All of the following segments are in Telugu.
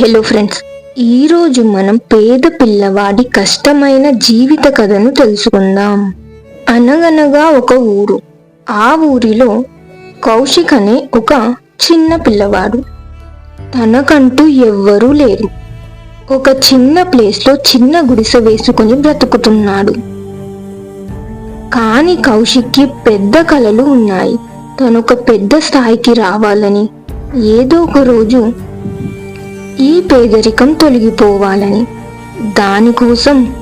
హలో ఫ్రెండ్స్ ఈరోజు మనం పేద పిల్లవాడి కష్టమైన జీవిత కథను తెలుసుకుందాం. అనగనగా ఒక ఊరు. ఆ ఊరిలో కౌశిక్ అనే ఒక చిన్న పిల్లవాడు. తనకంటూ ఎవ్వరూ లేరు. ఒక చిన్న ప్లేస్లో చిన్న గుడిసె వేసుకుని బ్రతుకుతున్నాడు. కానీ కౌశిక్కి పెద్ద కళలు ఉన్నాయి. తను ఒక పెద్ద స్థాయికి రావాలని ఏదో ఒక రోజు ఈ పేదరికం తొలగిపోవాలని. దానికోసం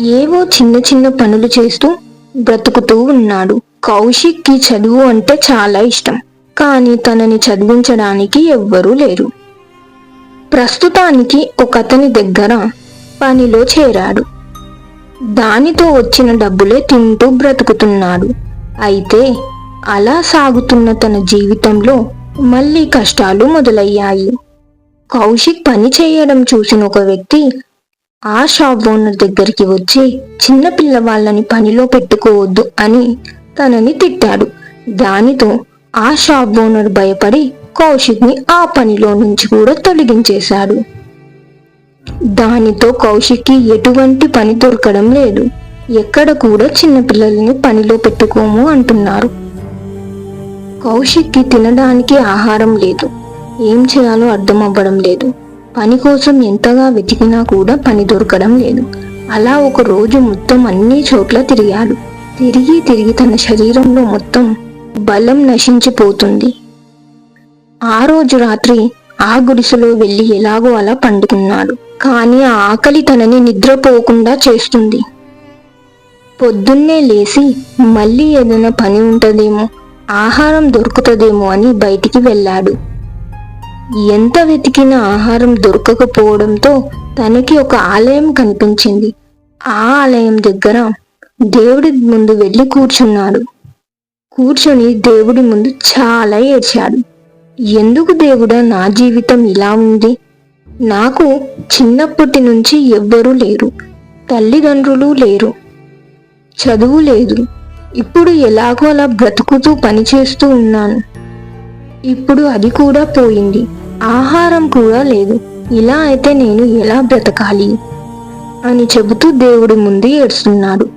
ఏవో చిన్న చిన్న పనులు చేస్తూ బ్రతుకుతూ ఉన్నాడు. కౌశిక్కి చదువు అంటే చాలా ఇష్టం. కానీ తనని చదివించడానికి ఎవ్వరూ లేరు. ప్రస్తుతానికి ఒక అతని దగ్గర పనిలో చేరాడు. దానితో వచ్చిన డబ్బులే తింటూ బ్రతుకుతున్నాడు. అయితే అలా సాగుతున్న తన జీవితంలో మళ్ళీ కష్టాలు మొదలయ్యాయి. కౌశిక్ పని చేయడం చూసిన ఒక వ్యక్తి ఆ షాప్ ఓనర్ దగ్గరికి వచ్చి చిన్న పిల్లవాళ్ళని పనిలో పెట్టుకోవద్దు అని తనని తిట్టాడు. దానితో ఆ షాప్ ఓనర్ భయపడి కౌశిక్ని ఆ పనిలో నుంచి కూడా తొలగించేశాడు. దానితో కౌశిక్కి ఎటువంటి పని దొరకడం లేదు. ఎక్కడ కూడా చిన్నపిల్లల్ని పనిలో పెట్టుకోము అంటున్నారు. కౌశిక్కి తినడానికి ఆహారం లేదు. ఏం చేయాలో అర్థం అవ్వడం లేదు. పని కోసం ఎంతగా వెతికినా కూడా పని దొరకడం లేదు. అలా ఒక రోజు మొత్తం అన్ని చోట్ల తిరిగాడు. తిరిగి తిరిగి తన శరీరంలో మొత్తం బలం నశించిపోతుంది. ఆ రోజు రాత్రి ఆ గుడిసెలో వెళ్ళి ఎలాగో అలా పండుకున్నాడు. కానీ ఆ ఆకలి తనని నిద్రపోకుండా చేస్తుంది. పొద్దున్నే లేచి మళ్ళీ ఏదైనా పని ఉంటుందేమో ఆహారం దొరుకుతుందేమో అని బయటికి వెళ్ళాడు. ఎంత వెతికినా ఆహారం దొరకకపోవడంతో తనకి ఒక ఆలయం కనిపించింది. ఆ ఆలయం దగ్గర దేవుడి ముందు వెళ్ళి కూర్చున్నాడు. కూర్చొని దేవుడి ముందు చాలా ఏడ్చాడు. ఎందుకు దేవుడా నా జీవితం ఇలా ఉంది? నాకు చిన్నప్పటి నుంచి ఎవ్వరూ లేరు. తల్లిదండ్రులు లేరు. చదువు లేదు. ఇప్పుడు ఎలాగో అలా బ్రతుకుతూ పనిచేస్తూ ఉన్నాను. ఇప్పుడు అది కూడా పోయింది. ఆహారం కూడా లేదు. ఇలా అయితే నేను ఎలా బ్రతకాలి? అని చెబుతూ దేవుడి ముందు ఏడుస్తున్నాడు.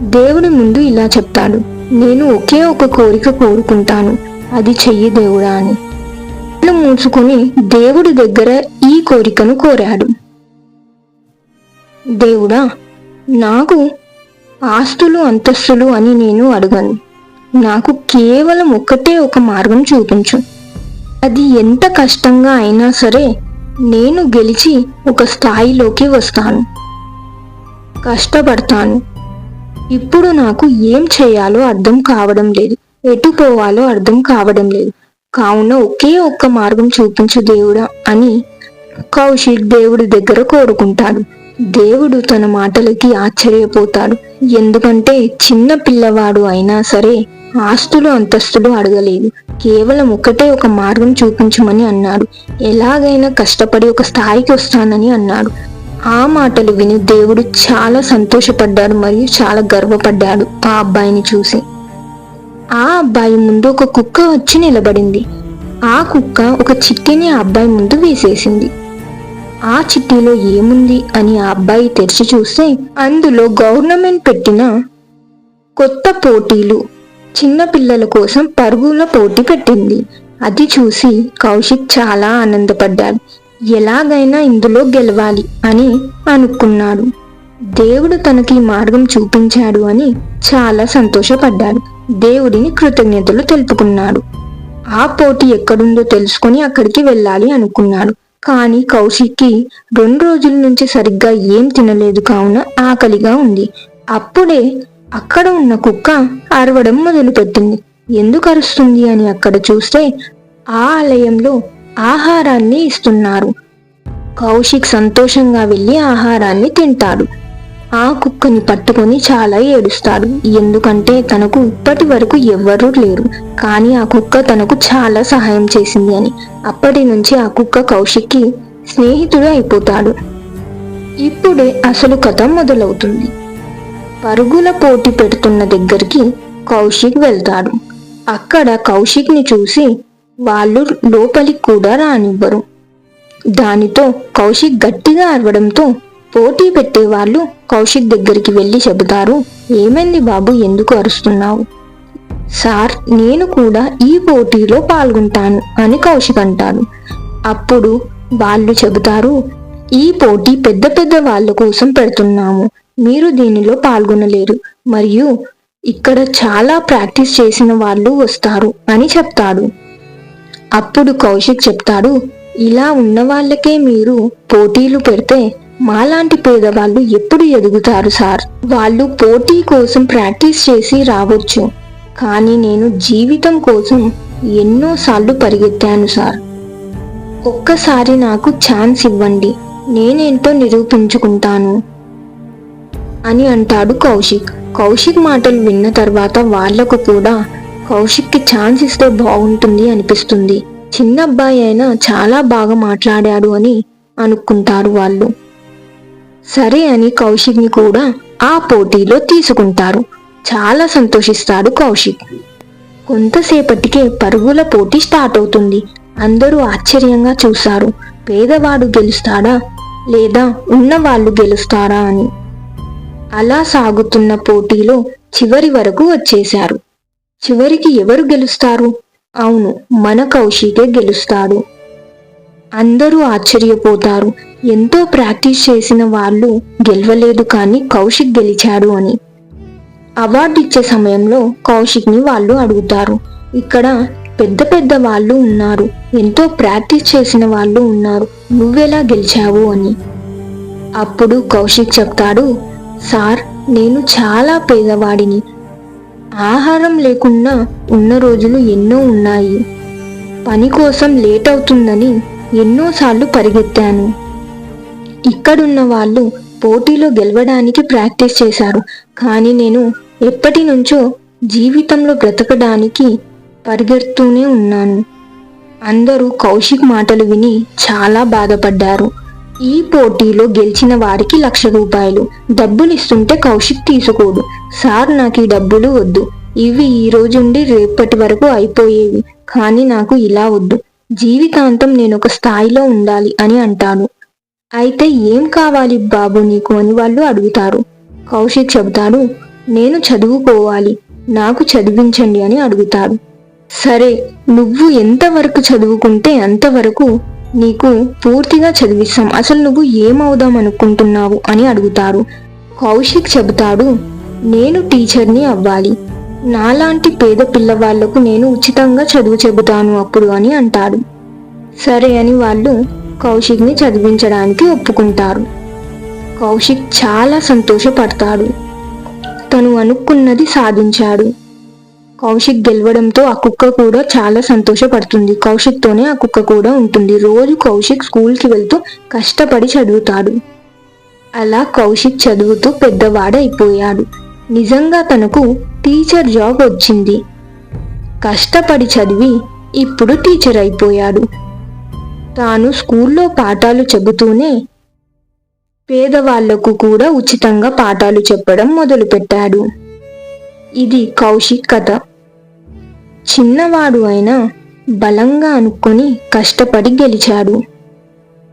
దేవుడి ముందు ఇలా చెప్తాడు. నేను ఒకే ఒక కోరిక కోరుకుంటాను. అది చెయ్యి దేవుడా అని. మూసుకుని మూసుకొని దేవుడి దగ్గర ఈ కోరికను కోరాడు. దేవుడా నాకు ఆస్తులు అంతస్తులు అని నేను అడగను. నాకు కేవలం ఒక్కటే ఒక మార్గం చూపించు. అది ఎంత కష్టంగా అయినా సరే నేను గెలిచి ఒక స్థాయిలోకి వస్తాను. కష్టపడతాను. ఇప్పుడు నాకు ఏం చేయాలో అర్థం కావడం లేదు. ఎటు పోవాలో అర్థం కావడం లేదు. కావున ఒకే ఒక్క మార్గం చూపించు దేవుడా అని కౌశిక్ దేవుడి దగ్గర కోరుకుంటాడు. దేవుడు తన మాటలకి ఆశ్చర్యపోతాడు. ఎందుకంటే చిన్న పిల్లవాడు అయినా సరే ఆస్తులు అంతస్తులు అడగలేదు. కేవలం ఒకటే ఒక మార్గం చూపించమని అన్నాడు. ఎలాగైనా కష్టపడి ఒక స్థాయికి వస్తానని అన్నాడు. ఆ మాటలు విని దేవుడు చాలా సంతోషపడ్డాడు మరియు చాలా గర్వపడ్డాడు ఆ అబ్బాయిని చూసి. ఆ అబ్బాయి ముందు ఒక కుక్క వచ్చి నిలబడింది. ఆ కుక్క ఒక చిట్టిని ఆ అబ్బాయి ముందు వేసేసింది. ఆ చిట్టిలో ఏముంది అని ఆ అబ్బాయి తెరిచి చూస్తే అందులో గవర్నమెంట్ పెట్టిన కొత్త పోటీలు చిన్న పిల్లల కోసం పరుగుల పోటీ పెట్టింది. అది చూసి కౌశిక్ చాలా ఆనందపడ్డాడు. ఎలాగైనా ఇందులో గెలవాలి అని అనుకున్నాడు. దేవుడు తనకి మార్గం చూపించాడు అని చాలా సంతోషపడ్డాడు. దేవుడిని కృతజ్ఞతలు తెలుపుకున్నాడు. ఆ పోటీ ఎక్కడుందో తెలుసుకొని అక్కడికి వెళ్ళాలి అనుకున్నాడు. కానీ కౌశిక్కి రెండు రోజుల నుంచి సరిగ్గా ఏం తినలేదు కావున ఆకలిగా ఉంది. అప్పుడే అక్కడ ఉన్న కుక్క అరవడం మొదలుపెట్టింది. ఎందుకు అరుస్తుంది అని అక్కడ చూస్తే ఆ ఆలయంలో ఆహారాన్ని ఇస్తున్నారు. కౌశిక్ సంతోషంగా వెళ్ళి ఆహారాన్ని తింటాడు. ఆ కుక్కని పట్టుకొని చాలా ఏడుస్తాడు. ఎందుకంటే తనకు ఇప్పటి వరకు ఎవ్వరూ లేరు. కానీ ఆ కుక్క తనకు చాలా సహాయం చేసింది అని. అప్పటి నుంచి ఆ కుక్క కౌశిక్కి స్నేహితుడు అయిపోతాడు. ఇప్పుడే అసలు కథ మొదలవుతుంది. పరుగుల పోటీ పెడుతున్న దగ్గరికి కౌశిక్ వెళ్తాడు. అక్కడ కౌశిక్ని చూసి వాళ్ళు లోపలికి కూడా రానివ్వరు. దానితో కౌశిక్ గట్టిగా అరవడంతో పోటీ పెట్టే వాళ్ళు కౌశిక్ దగ్గరికి వెళ్ళి చెబుతారు ఏమైంది బాబు ఎందుకు అరుస్తున్నావు? సార్ నేను కూడా ఈ పోటీలో పాల్గొంటాను అని కౌశిక్ అంటాడు. అప్పుడు వాళ్ళు చెబుతారు ఈ పోటీ పెద్ద పెద్ద వాళ్ళ కోసం పెడుతున్నాము. మీరు దీనిలో పాల్గొనలేరు. మరియు ఇక్కడ చాలా ప్రాక్టీస్ చేసిన వాళ్ళు వస్తారు అని చెప్తాడు. అప్పుడు కౌశిక్ చెప్తాడు ఇలా ఉన్న వాళ్ళకే మీరు పోటీలు పెడితే మాలాంటి పేదవాళ్ళు ఎప్పుడు ఎదుగుతారు సార్? వాళ్ళు పోటీ కోసం ప్రాక్టీస్ చేసి రావచ్చు. కానీ నేను జీవితం కోసం ఎన్నోసార్లు పరిగెత్తాను సార్. ఒక్కసారి నాకు ఛాన్స్ ఇవ్వండి. నేనేంటో నిరూపించుకుంటాను. అని అంటాడు కౌశిక్. కౌశిక్ మాటలు విన్న తర్వాత వాళ్ళకు కూడా కౌశిక్కి ఛాన్స్ ఇస్తే బాగుంటుంది అనిపిస్తుంది. చిన్న అబ్బాయి అయినా చాలా బాగా మాట్లాడాడు అని అనుకుంటారు వాళ్ళు. సరే అని కౌశిక్ని కూడా ఆ పోటీలో తీసుకుంటారు. చాలా సంతోషిస్తాడు కౌశిక్. కొంతసేపటికే పరుగుల పోటీ స్టార్ట్ అవుతుంది. అందరూ ఆశ్చర్యంగా చూశారు. పేదవాడు గెలుస్తాడా లేదా ఉన్నవాళ్ళు గెలుస్తారా అని. అలా సాగుతున్న పోటీలో చివరి వరకు వచ్చేశారు. చివరికి ఎవరు గెలుస్తారు? అవును మన కౌశికే గెలుస్తాడు. అందరూ ఆశ్చర్యపోతారు. ఎంతో ప్రాక్టీస్ చేసిన వాళ్ళు గెలవలేదు కానీ కౌశిక్ గెలిచాడు అని. అవార్డు ఇచ్చే సమయంలో కౌశిక్ని వాళ్ళు అడుగుతారు. ఇక్కడ పెద్ద పెద్ద వాళ్ళు ఉన్నారు. ఎంతో ప్రాక్టీస్ చేసిన వాళ్ళు ఉన్నారు. నువ్వెలా గెలిచావు అని. అప్పుడు కౌశిక్ చెప్తాడు సార్ నేను చాలా పేదవాడిని. ఆహారం లేకుండా ఉన్న రోజులు ఎన్నో ఉన్నాయి. పని కోసం లేట్ అవుతుందని ఎన్నోసార్లు పరిగెత్తాను. ఇక్కడున్న వాళ్ళు పోటీలో గెలవడానికి ప్రాక్టీస్ చేశారు. కానీ నేను ఎప్పటి నుంచో జీవితంలో బ్రతకడానికి పరిగెడుతూనే ఉన్నాను. అందరూ కౌశిక్ మాటలు విని చాలా బాధపడ్డారు. ఈ పోటీలో గెలిచిన వారికి లక్ష రూపాయలు. డబ్బులు ఇస్తుంటే కౌశిక్ తీసుకోడు. సార్ నాకు ఈ డబ్బులు వద్దు. ఇవి ఈ రోజుండి రేపటి వరకు అయిపోయేవి. కానీ నాకు ఇలా వద్దు. జీవితాంతం నేను ఒక స్థాయిలో ఉండాలి అని అంటాను. అయితే ఏం కావాలి బాబు నీకు అని వాళ్ళు అడుగుతారు. కౌశిక్ చెబుతాడు నేను చదువుకోవాలి. నాకు చదివించండి అని అడుగుతాడు సరే నువ్వు ఎంతవరకు చదువుకుంటే అంతవరకు నీకు పూర్తిగా చదివిస్తాం. అసలు నువ్వు ఏమవుదాం అనుకుంటున్నావు అని అడుగుతారు. కౌశిక్ చెబుతాడు నేను టీచర్ని అవ్వాలి. నాలాంటి పేద పిల్లవాళ్ళకు నేను ఉచితంగా చదువు చెబుతాను అప్పుడు అని అంటాడు. సరే అని వాళ్ళు కౌశిక్ని చదివించడానికి ఒప్పుకుంటారు. కౌశిక్ చాలా సంతోషపడతాడు. తను అనుకున్నది సాధించాడు. కౌశిక్ గెలవడంతో ఆ కుక్క కూడా చాలా సంతోషపడుతుంది. కౌశిక్తోనే ఆ కుక్క కూడా ఉంటుంది. రోజు కౌశిక్ స్కూల్కి వెళ్తూ కష్టపడి చదువుతాడు. అలా కౌశిక్ చదువుతూ పెద్దవాడైపోయాడు. నిజంగా తనకు టీచర్ జాబ్ వచ్చింది. కష్టపడి చదివి ఇప్పుడు టీచర్ అయిపోయాడు. తాను స్కూల్లో పాఠాలు చెబుతూనే పేదవాళ్ళకు కూడా ఉచితంగా పాఠాలు చెప్పడం మొదలుపెట్టాడు. ఇది కౌశిక్ కథ. చిన్నవాడు అయినా బలంగా అనుకొని కష్టపడి గెలిచాడు.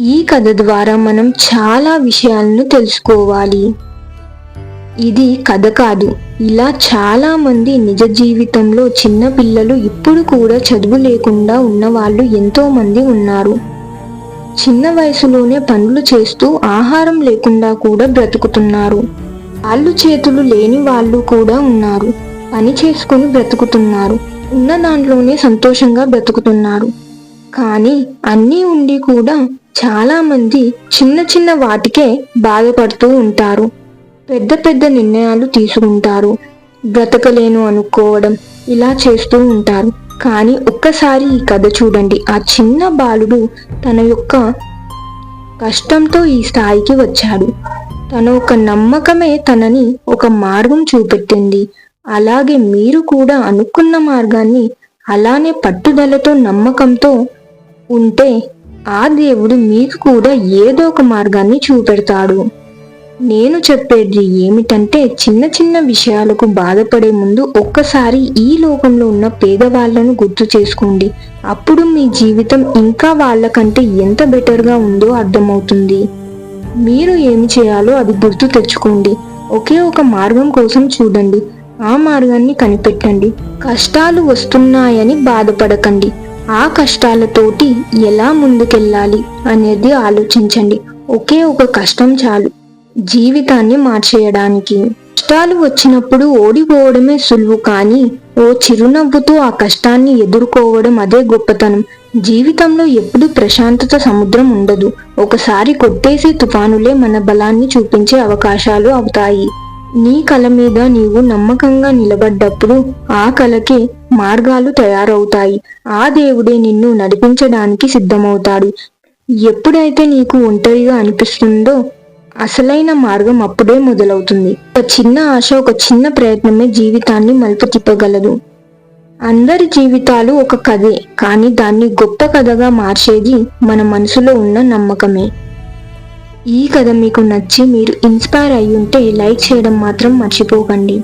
ఈ కథ ద్వారా మనం చాలా విషయాలను తెలుసుకోవాలి. ఇది కథ కాదు. ఇలా చాలామంది నిజ జీవితంలో చిన్న పిల్లలు ఇప్పుడు కూడా చదువు లేకుండా ఉన్న వాళ్ళు ఉన్నారు. చిన్న వయసులోనే పనులు చేస్తూ ఆహారం లేకుండా కూడా బ్రతుకుతున్నారు. కాళ్ళు చేతులు లేని వాళ్ళు కూడా ఉన్నారు. పని చేసుకొని బ్రతుకుతున్నారు. ఉన్న దాంట్లోనే సంతోషంగా బ్రతుకుతున్నారు. కానీ అన్నీ ఉండి కూడా చాలామంది చిన్న చిన్న వాటికే బాధపడుతూ ఉంటారు. పెద్ద పెద్ద నిర్ణయాలు తీసుకుంటారు. బ్రతకలేను అనుకోవడం ఇలా చేస్తూ ఉంటారు. కానీ ఒక్కసారి ఈ కథ చూడండి. ఆ చిన్న బాలుడు తన యొక్క కష్టంతో ఈ స్థాయికి వచ్చాడు. తన ఒక నమ్మకమే తనని ఒక మార్గం చూపెట్టింది. అలాగే మీరు కూడా అనుకున్న మార్గాన్ని అలానే పట్టుదలతో నమ్మకంతో ఉంటే ఆ దేవుడు మీకు కూడా ఏదో ఒక మార్గాన్ని చూపెడతాడు. నేను చెప్పేది ఏమిటంటే చిన్న చిన్న విషయాలకు బాధపడే ముందు ఒక్కసారి ఈ లోకంలో ఉన్న పేదవాళ్ళను గుర్తు చేసుకోండి. అప్పుడు మీ జీవితం ఇంకా వాళ్ళకంటే ఎంత బెటర్గా ఉందో అర్థమవుతుంది. మీరు ఏమి చేయాలో అది గుర్తు తెచ్చుకోండి. ఒకే ఒక మార్గం కోసం చూడండి. ఆ మార్గాన్ని కనిపెట్టండి. కష్టాలు వస్తున్నాయని బాధపడకండి. ఆ కష్టాలతోటి ఎలా ముందుకెళ్ళాలి అనేది ఆలోచించండి. ఒకే ఒక కష్టం చాలు. జీవితాన్ని మార్చేయడానికి. కష్టాలు వచ్చినప్పుడు ఓడిపోవడమే సులువు కానీ ఓ చిరునవ్వుతో ఆ కష్టాన్ని ఎదుర్కోవడం అదే గొప్పతనం. జీవితంలో ఎప్పుడు ప్రశాంతత సముద్రం ఉండదు. ఒకసారి కొట్టేసే తుఫానులే మన బలాన్ని చూపించే అవకాశాలు అవుతాయి. నీ కళ మీద నీవు నమ్మకంగా నిలబడ్డప్పుడు ఆ కళకి మార్గాలు తయారవుతాయి. ఆ దేవుడే నిన్ను నడిపించడానికి సిద్ధమవుతాడు. ఎప్పుడైతే నీకు ఒంటరిగా అనిపిస్తుందో అసలైన మార్గం అప్పుడే మొదలవుతుంది. ఒక చిన్న ఆశ ఒక చిన్న ప్రయత్నమే జీవితాన్ని మలుపు తిప్పగలదు అందరి జీవితాలు ఒక కథే కానీ దాన్ని గొప్ప కథగా మార్చేది మన మనసులో ఉన్న నమ్మకమే. ఈ కథ మీకు నచ్చి మీరు ఇన్స్పైర్ అయ్యి ఉంటే లైక్ చేయడం మాత్రం మర్చిపోకండి.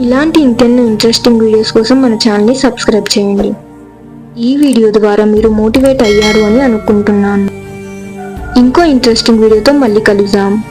ఇలాంటి ఇంకెన్నో ఇంట్రెస్టింగ్ వీడియోస్ కోసం మన ఛానల్ని సబ్స్క్రైబ్ చేయండి. ఈ వీడియో ద్వారా మీరు మోటివేట్ అయ్యారు అని అనుకుంటున్నాను. ఇంకో ఇంట్రెస్టింగ్ వీడియోతో మళ్ళీ కలుద్దాం.